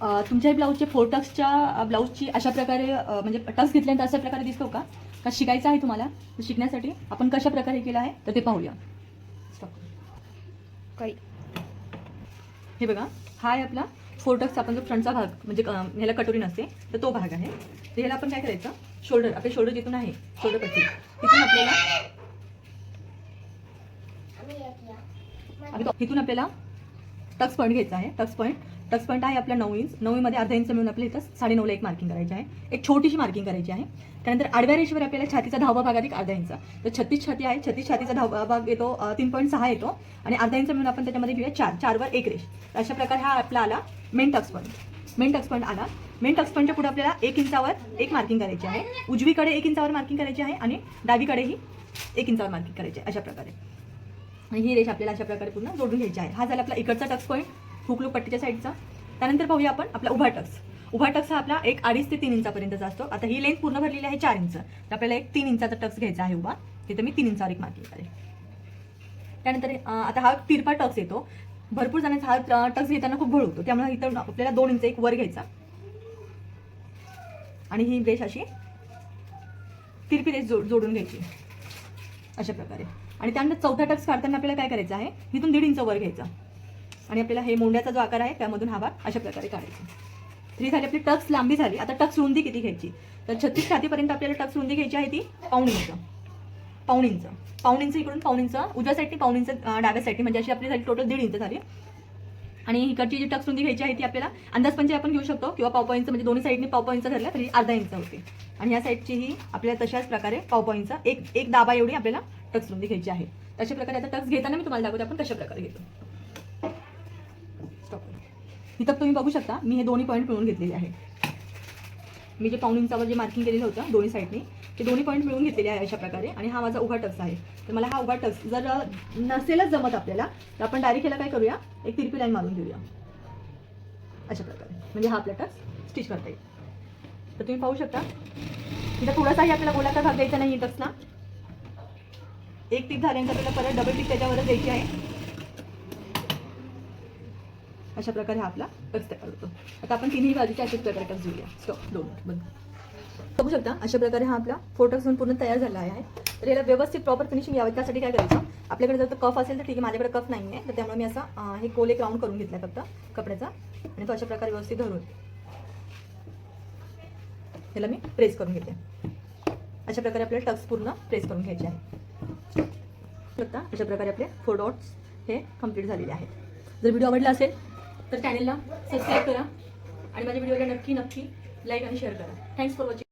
तुमच्या ब्लाऊजचे फोर टक्सच्या ब्लाऊजची अशा प्रकारे म्हणजे टक्स घेतल्यानंतर अशा प्रकारे दिसतो का? का शिकायचं आहे तुम्हाला? शिकण्यासाठी आपण कशा प्रकारे केलं आहे? तर ते पाहूया. काही. हे बघा हा आहे आपला फोर टक्स आपण जो फ्रंटचा भाग म्हणजे ह्याला कटोरी नसते तर तो भाग आहे. तर ह्याला आपण काय करायचं? शोल्डर आपले शोल्डर जिथून आहे शोल्डर पट्टी तिथून आपल्याला आम्ही तो- इथून आपल्याला टक्स पॉईंट घ्यायचा आहे. टक्स पॉईंट टक्स पॉईंट आहे आपला नऊ इंच नऊमध्ये अर्धा इंच मिळून आपल्याला इथं साडेनऊला एक मार्किंग करायची आहे. एक छोटीशी मार्किंग करायची आहे. त्यानंतर आडव्या रेषेवर आपल्याला छातीचा दहावा भाग अधिक अर्धा इंच तर छत्तीस छाती आहे. छत्तीस छातीचा दहावा भाग येतो तीन पॉईंट सहा येतो. आणि अर्धा इंच मिळून आपण त्याच्यामध्ये घेऊया चार. चारवर एक रेष. अशा प्रकारे हा आपला आला main tax point main tax point आला. मेन टक्स पॉईंटच्या पुढे आपल्याला एक इंचावर एक मार्किंग करायची आहे. उजवीकडे एक इंचावर मार्किंग करायची आहे आणि डावीकडेही एक इंचावर मार्किंग करायची आहे. अशा प्रकारे. आणि ही रेष आपल्याला अशा प्रकारे पूर्ण जोडून घ्यायची आहे. हा झाला आपला इकडचा टक्स पॉईंट हुकलू पट्टीच्या साईडचा. त्यानंतर पाहूया आपण आपला उभा टक्स. उभा टक्स हा आपला एक अडीच ते तीन इंचापर्यंतचा असतो आता ही लेंथ पूर्ण भरलेली आहे चार इंच. तर आपल्याला एक तीन इंचाचा टक्स घ्यायचा आहे उभा. तिथे मी तीन इंचावर एक मार्किंग करेल त्यानंतर आता हा तिरपा टक्स येतो. भरपूर जणांचा हा टक्स घेताना खूप भळ होतो त्यामुळे इथं आपल्याला दोन इंच एक वर घ्यायचा. आणि ही रेष अशी तिरपी रेष जोड जोडून घ्यायची. अशा प्रकारे. आणि त्यानंतर चौथा टक्स काढताना आपल्याला काय करायचं आहे? इथून दीड इंच वर घ्यायचा. आणि आपल्याला हे मोंड्याचा जो आकार आहे त्यामधून हा भाग अशा प्रकारे काढायचा. थ्री झाली आपली टक्स लांबी झाली. आता टक्स रुंदी किती घ्यायची? तर छत्तीस छातीपर्यंत आपल्याला टक्स रुंदी घ्यायची आहे ती पाऊण इंच. पाऊण इंच. पाऊण इंच इकडून पाऊण इंच. उजव्या साईडनी पाऊण इंच डाव्या साईडनी म्हणजे अशी आपली झाली टोटल दीड इंच झाली. आणि इकडची जी टक्स रुंदी घ्यायची आहे ती आपल्याला अंदाज अंदाजपंचे आपण घेऊ शकतो किंवा पावपा इंच म्हणजे दोन्ही साईडनी पावपा इंच धरल्या तरी अर्धा इंच होते. आणि या साईडची ही आपल्याला तशाच प्रकारे पावपा इंच एक एक दाबा एवढी आपल्याला टक्स रुंदी घ्यायची आहे. तशा प्रकारे आता टक्स घेताना मी तुम्हाला दाखवते आपण कशा प्रकारे घेतो. स्टॉप इथं तुम्ही बघू शकता मी हे दोन्ही पॉईंट मिळून घेतलेले आहे मी जे पाऊण इंचावर जे मार्किंग केलेलं होतं दोन्ही साईडने ते दोन्ही पॉईंट मिळून घेतलेले आहे अशा प्रकारे. आणि हा माझा उभा टक्स आहे. तर मला हा उभा टक्स जर नसेलच जमत आपल्याला तर आपण डायरेक्ट याला काय करूया? एक तिरपी लाईन मारून घेऊया. अशा प्रकारे. म्हणजे हा आपला टक्स स्टिच करता येईल. तर तुम्ही पाहू शकता इथं थोडासाही आपल्याला गोलाकार भाग द्यायचा नाही टक्सला. एक टीक झाल्यानंतर आपल्याला परत डबल टीक त्याच्यावरच द्यायची आहे. अशा प्रकारे हा आपला टक्स तयार होतो आता आपण तिन्ही बाजूच्या अशाच प्रकारे टक्स घेऊया स्टॉप दोन बंद बघू शकता अशा प्रकारे हा आपला फोटोक्स होऊन पूर्ण तयार झाला आहे. तर याला व्यवस्थित प्रॉपर फिनिशिंग यावं. त्यासाठी काय करायचं? आपल्याकडे जर कफ असेल तर ठीक आहे माझ्याकडे कफ नाही आहे तर त्यामुळे मी असा हे कोले एक राऊंड करून घेतला फक्त कपड्याचा. आणि तो अशा प्रकारे व्यवस्थित धरून त्याला मी प्रेस करून घेते. अशा प्रकारे आपले टक्स पूर्ण प्रेस करून घ्यायचे आहे. बघता अशा प्रकारे आपले फोर डॉट्स हे कंप्लीट झालेले आहेत. जर व्हिडिओ आवडला असेल तर चॅनलला सबस्क्राईब करा. आणि माझ्या व्हिडिओला नक्की नक्की लाईक आणि शेअर करा. Thanks for watching